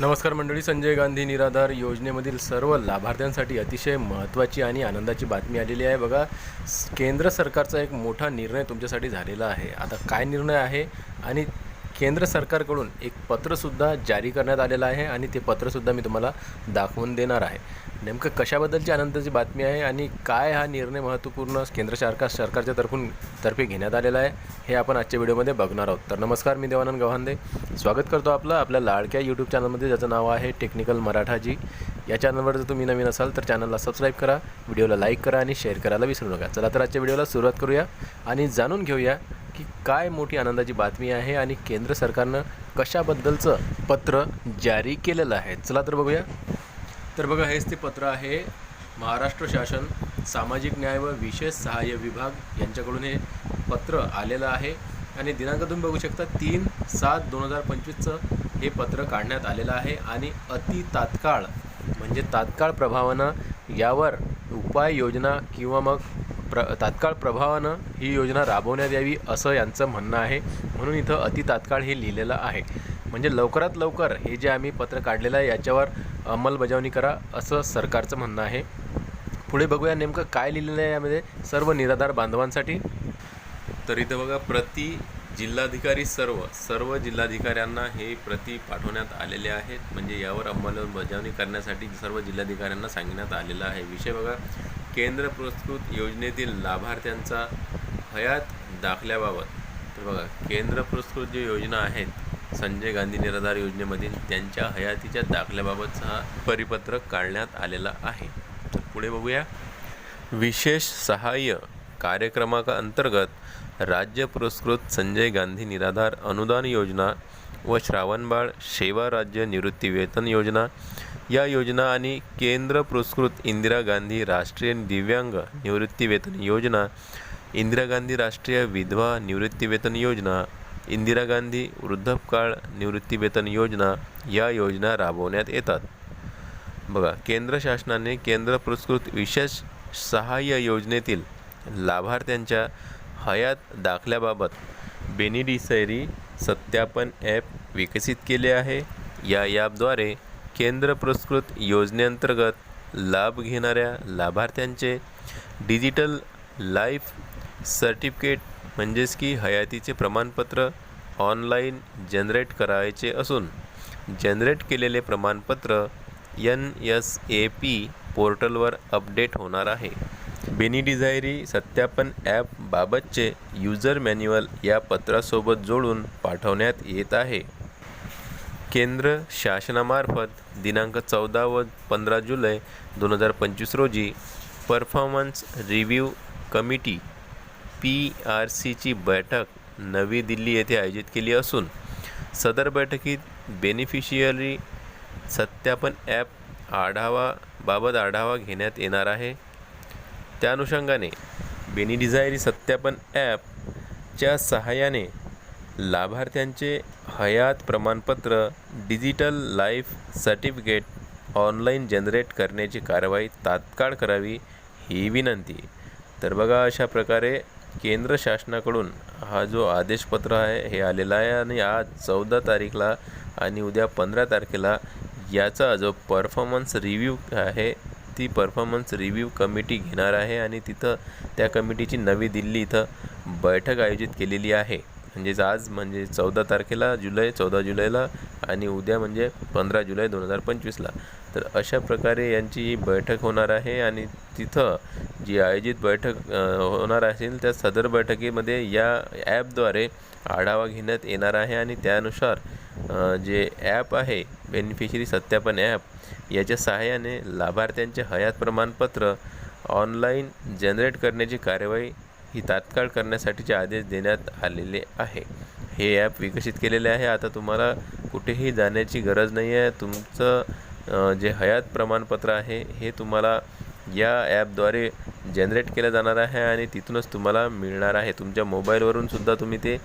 नमस्कार मंडळी संजय गांधी निराधार योजनेमधील सर्व लाभार्थ्यांसाठी अतिशय महत्त्वाची आणि आनंदाची बातमी आलेली आहे. बघा केंद्र सरकारचा एक मोठा निर्णय तुमच्यासाठी झालेला आहे. आता काय निर्णय आहे आणि केंद्र सरकारकडून एक पत्रसुद्धा जारी करण्यात आलेलं आहे आणि ते पत्रसुद्धा मी तुम्हाला दाखवून देणार आहे. नेमकं कशाबद्दलची आनंदाची बातमी आहे आणि काय हा निर्णय महत्त्वपूर्ण केंद्र सरकार सरकारच्या तर्फून तर्फे घेण्यात आलेला आहे हे आपण आजच्या व्हिडिओमध्ये बघणार आहोत. तर नमस्कार मी देवानंद गव्हांदे. स्वागत करतो आपलं आपल्या लाडक्या यूट्यूब चॅनलमध्ये ज्याचं नाव आहे टेक्निकल मराठाजी. या चॅनलवर जर तुम्ही नवीन असाल तर चॅनलला सबस्क्राईब करा व्हिडिओला लाईक करा आणि शेअर करायला विसरू नका. चला तर आजच्या व्हिडिओला सुरुवात करूया आणि जाणून घेऊया की काय मोठी आनंदाची बातमी आहे आणि केंद्र सरकारनं कशाबद्दलचं पत्र जारी केलेलं आहे? चला तर बघूया. तर बघा हेच ते पत्र आहे. महाराष्ट्र शासन सामाजिक न्याय व विशेष सहाय्य विभाग यांच्याकडून हे पत्र आलेलं आहे. आणि दिनांक तुम्ही बघू शकता तीन सात दोन हजार पंचवीसचं हे पत्र काढण्यात आलेलं आहे. आणि अति तात्काळ म्हणजे तात्काळ प्रभावानं यावर उपाययोजना किंवा मग प्र तात्काळ प्रभावानं ही योजना राबवण्यात यावी असं यांचं म्हणणं आहे. म्हणून इथं अति तात्काळ हे लिहिलेलं आहे. म्हणजे लवकरात लवकर हे जे आम्ही पत्र काढलेलं आहे याच्यावर अंमलबजावणी करा असं सरकारचं म्हणणं आहे. पुढे बघूया नेमकं काय लिहिलेलं आहे यामध्ये सर्व निराधार बांधवांसाठी. तर इथं बघा प्रति जिल्हाधिकारी सर्व सर्व जिल्हाधिकाऱ्यांना हे प्रति पाठवण्यात आलेले आहेत. म्हणजे यावर अंमलबजावणी करण्यासाठी सर्व जिल्हाधिकाऱ्यांना सांगण्यात आलेलं आहे. विषय बघा केंद्र पुरस्कृत योजनेतील लाभार्थ्यांचा हयात दाखल्याबाबत तर बघा केंद्र पुरस्कृत जे योजना आहेत संजय गांधी निराधार योजनेमधील त्यांच्या हयातीच्या दाखल्याबाबतचा हा परिपत्रक काढण्यात आलेला आहे. तर पुढे बघूया. विशेष सहाय्य कार्यक्रमाअंतर्गत राज्य पुरस्कृत संजय गांधी निराधार अनुदान योजना व श्रावणबाळ सेवा राज्य निवृत्ती वेतन योजना या योजना आणि केंद्र पुरस्कृत इंदिरा गांधी राष्ट्रीय दिव्यांग निवृत्तीवेतन योजना इंदिरा गांधी राष्ट्रीय विधवा निवृत्तीवेतन योजना इंदिरा गांधी वृद्धपकाळ निवृत्तीवेतन योजना या योजना राबवण्यात येतात. बघा केंद्र शासनाने केंद्र पुरस्कृत विशेष सहाय्य योजनेतील लाभार्थ्यांच्या हयात दाखल्याबाबत बेनिडिसरी सत्यापन ॲप विकसित केले आहे. या ॲपद्वारे केंद्र पुरस्कृत योजनेअंतर्गत लाभ घेणाऱ्या लाभार्थ्यांचे डिजिटल लाईफ सर्टिफिकेट म्हणजेच की हयातीचे प्रमाणपत्र ऑनलाईन जनरेट करायचे असून जनरेट केलेले प्रमाणपत्र एन एस ए पी पोर्टलवर अपडेट होणार आहे. बेनिडिझायरी सत्यापन ॲपबाबतचे युजर मॅन्युअल या पत्रासोबत जोडून पाठवण्यात येत आहे. केंद्र शासनामार्फत दिनांक चौदा व पंधरा जुलै दोन हजार पंचवीस रोजी performance review committee P R सीची बैठक नवी दिल्ली येथे आयोजित केली असून सदर बैठकीत बेनिफिशियरी सत्यापन ॲप आढावा बाबत आढावा घेण्यात येणार आहे. त्या अनुषंगाने बेनिडिझायरी सत्यापन ॲपच्या सहाय्याने लाभार्थ्यांचे हयात प्रमाणपत्र digital life certificate online generate करण्याची कारवाई तात्काळ करावी ही विनंती. तर बघा अशा प्रकारे केंद्र शासनाकडून हा जो आदेशपत्र आहे हे आलेला आहे आणि आज चौदा तारीखला आणि उद्या पंधरा तारखेला याचा जो परफॉर्मन्स रिव्ह्यू आहे ती परफॉर्मन्स रिव्ह्यू कमिटी घेणार आहे आणि तिथं त्या कमिटीची नवी दिल्ली इथं बैठक आयोजित केलेली आहे. म्हणजेच आज म्हणजे चौदा तारखेला जुलै चौदा जुलैला आणि उद्या म्हणजे पंधरा जुलै दोन हजार पंचवीसला. तर अशा प्रकारे यांची ही बैठक होणार आहे आणि तिथं जी आयोजित बैठक होणार असेल त्या सदर बैठकीमध्ये या ॲपद्वारे आढावा घेण्यात येणार आहे आणि त्यानुसार जे ॲप आहे बेनिफिशरी सत्यापन ॲप याच्या सहाय्याने लाभार्थ्यांचे हयात प्रमाणपत्र ऑनलाईन जनरेट करण्याची कार्यवाही ही तात्काळ करण्यासाठीचे आदेश देण्यात आलेले आहे. हे ॲप विकसित केलेले आहे. आता तुम्हाला कुठेही जाण्याची गरज नाही आहे तुमचं जे हयात प्रमाणपत्र आहे हे तुम्हाला या ॲपद्वारे जनरेट केलं जाणार आहे आणि तिथूनच तुम्हाला मिळणार आहे. तुमच्या मोबाईलवरून सुद्धा तुम्ही ते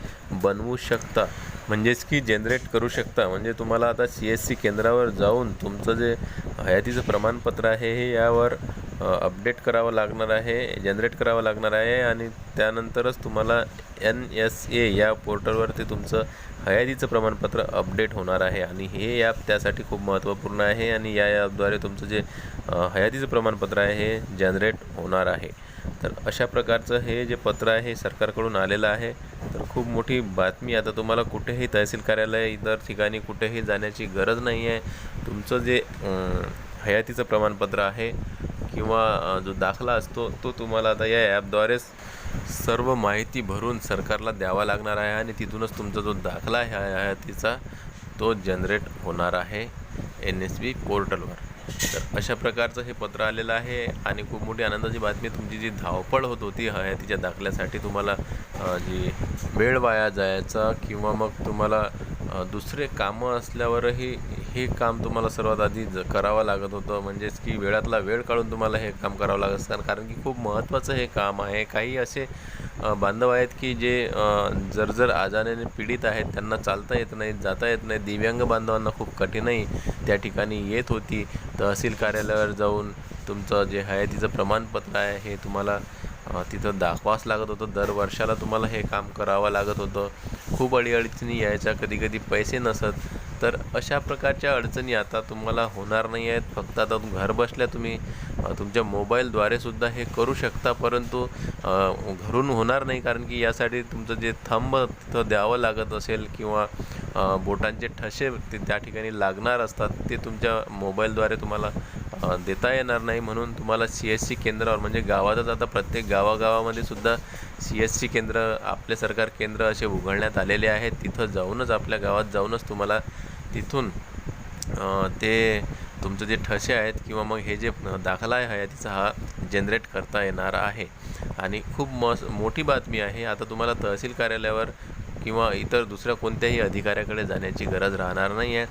बनवू शकता. म्हणजेच की जनरेट करू शकता. म्हणजे तुम्हाला आता सी एस सी केंद्रावर जाऊन तुमचं जे हयातीचं प्रमाणपत्र आहे हे यावर अपडेट करावं लागणार आहे जनरेट करावं लागणार आहे आणि त्यानंतरच तुम्हाला एन एस ए या पोर्टलवरती तुमचं हयातीचं प्रमाणपत्र अपडेट होणार आहे. आणि हे ॲप त्यासाठी खूप महत्त्वपूर्ण आहे आणि या ॲपद्वारे तुमचं जे हयातीचं प्रमाणपत्र आहे हे जनरेट होणार आहे. तर अशा प्रकारचं हे जे पत्र आहे हे सरकारकडून आलेलं आहे. तर खूप मोठी बातमी आता तुम्हाला कुठेही तहसील कार्यालय इतर ठिकाणी कुठेही जाण्याची गरज नाही आहे तुमचं जे हयातीचं प्रमाणपत्र आहे किंवा जो दाखला असतो तो तुम्हाला आता या ॲपद्वारेच सर्व माहिती भरून सरकारला द्यावा लागणार आहे आणि तिथूनच तुमचा जो दाखला आहे हयातीचा तो जनरेट होणार आहे एन एस बी पोर्टलवर. तर अशा प्रकारचं हे पत्र आलेलं आहे आणि खूप मोठी आनंदाची बातमी तुमची जी धावपळ होत होती हयातीच्या दाखल्यासाठी तुम्हाला जी वेळ वाया जायचा किंवा मग तुम्हाला दुसरे कामं असल्यावरही हे काम तुम्हाला सर्वात आधी ज करावं लागत होतं. म्हणजेच की वेळातला वेळ काढून तुम्हाला हे काम करावं लागत असतं. कारण की खूप महत्त्वाचं हे काम आहे. काही असे बांधव आहेत की जे जर जर्जर आजाराने पीडित आहेत. त्यांना चालता येत नाही जाता येत नाही. दिव्यांग बांधवांना खूप कठीणाई त्या ठिकाणी येत होती. तहसील कार्यालयावर जाऊन तुमचं जे हयातीचं प्रमाणपत्र आहे हे तुम्हाला तिथं दाखवावंच लागत होतं. दर वर्षाला तुम्हाला हे काम करावं लागत होतं. खूप अडीअडचणी यायच्या. कधी कधी पैसे नसत. तर अशा प्रकारच्या अडचणी आता तुम्हाला होणार नाही आहेत. फक्त आता घरबसल्या तुम्ही तुमच्या मोबाईलद्वारे सुद्धा हे करू शकता परंतु घरून होणार नाही कारण की यासाठी तुमचं जे थंब तिथं द्यावं लागत असेल किंवा बोटांचे ठसे ते त्या ठिकाणी लागणार असतात ते तुमच्या मोबाईलद्वारे तुम्हाला देता येणार नाही. म्हणून तुम्हाला सी एस सी केंद्रावर म्हणजे गावातच आता प्रत्येक गावागावामध्ये सुद्धा सी एस सी केंद्र आपले सरकार केंद्र असे उघडण्यात आलेले आहेत. तिथं जाऊनच आपल्या गावात जाऊनच तुम्हाला तिथून ते तुमचं जे ठसे आहेत किंवा मग हे जे दाखला आहे हयातीचा हा जनरेट करता येणार आहे. आणि खूप मस मोठी बातमी आहे. आता तुम्हाला तहसील कार्यालयावर किंवा इतर दुसऱ्या कोणत्याही अधिकाऱ्याकडे जाण्याची गरज राहणार नाही आहे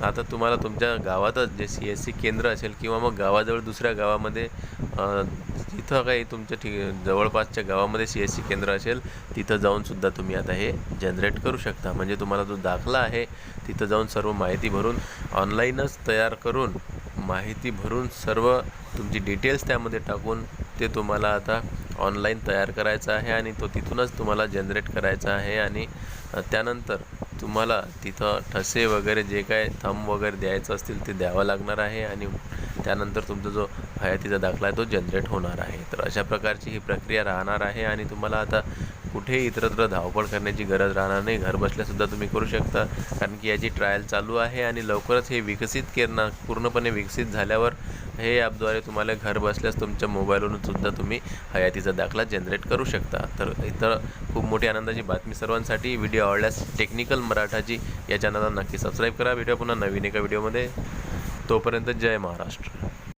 आता तुम्हाला तुमच्या गावातच जे सी एस सी केंद्र असेल किंवा मग गावाजवळ दुसऱ्या गावामध्ये तिथं जिथं काही तुमच्या ठि जवळपासच्या गावामध्ये सी एस सी केंद्र असेल तिथं जाऊनसुद्धा तुम्ही आता हे जनरेट करू शकता. म्हणजे तुम्हाला जो दाखला आहे तिथं जाऊन सर्व माहिती भरून ऑनलाईनच तयार करून माहिती भरून सर्व तुमची डिटेल्स त्यामध्ये टाकून ते तुम्हाला आता ऑनलाईन तयार करायचं आहे आणि तो तिथूनच तुम्हाला जनरेट करायचा आहे आणि त्यानंतर तुम्हाला तिथं ठसे वगैरे जे काय थंब वगैरे द्यायचं असतील ते द्यावं लागणार आहे आणि त्यानंतर तुमचा जो हयातीचा दाखला आहे तो जनरेट होणार आहे. तर अशा प्रकारची ही प्रक्रिया राहणार आहे आणि तुम्हाला आता कुठेही इतरत्र धावपळ करण्याची गरज राहणार नाही. घर बसल्यासुद्धा तुम्ही करू शकता. कारण की याची ट्रायल चालू आहे आणि लवकरच हे विकसित करणं पूर्णपणे विकसित झाल्यावर हे ॲपद्वारे तुम्हाला घर बसल्यास तुमच्या मोबाईलवरून सुद्धा तुम्ही हयातीचा दाखला जनरेट करू शकता. तर इतर खूप मोठी आनंदाची बातमी सर्वांसाठी. व्हिडिओ आवडल्यास टेक्निकल मराठाची या चॅनलला नक्की सबस्क्राईब करा. व्हिडिओ पुन्हा नवीन एका व्हिडिओमध्ये तोपर्यंत जय महाराष्ट्र.